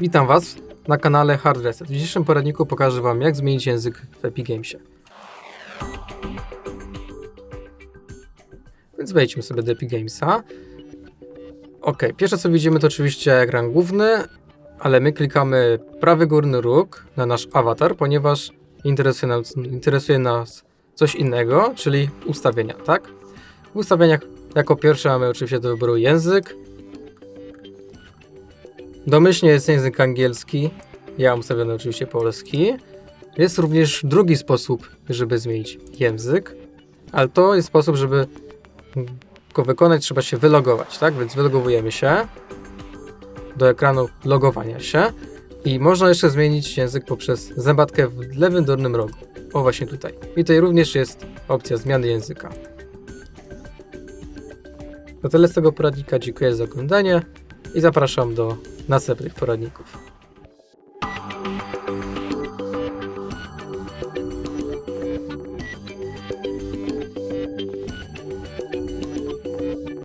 Witam Was na kanale Hard Reset. W dzisiejszym poradniku pokażę Wam, jak zmienić język w Epic Gamesie. Więc wejdźmy sobie do Epic Gamesa. Ok, pierwsze co widzimy to oczywiście ekran główny, ale my klikamy prawy górny róg na nasz awatar, ponieważ interesuje nas, interesuje nas coś innego, czyli ustawienia, tak? W ustawieniach jako pierwsze mamy oczywiście do wyboru język, Domyślnie jest język angielski. Ja mam ustawiony oczywiście polski. Jest również drugi sposób, żeby zmienić język, ale to jest sposób, żeby go wykonać, trzeba się wylogować, tak? Więc wylogowujemy się do ekranu logowania się i można jeszcze zmienić język poprzez zębatkę w lewym dolnym rogu. O właśnie tutaj. I tutaj również jest opcja zmiany języka. To tyle z tego poradnika. Dziękuję za oglądanie i zapraszam do następnych poradników.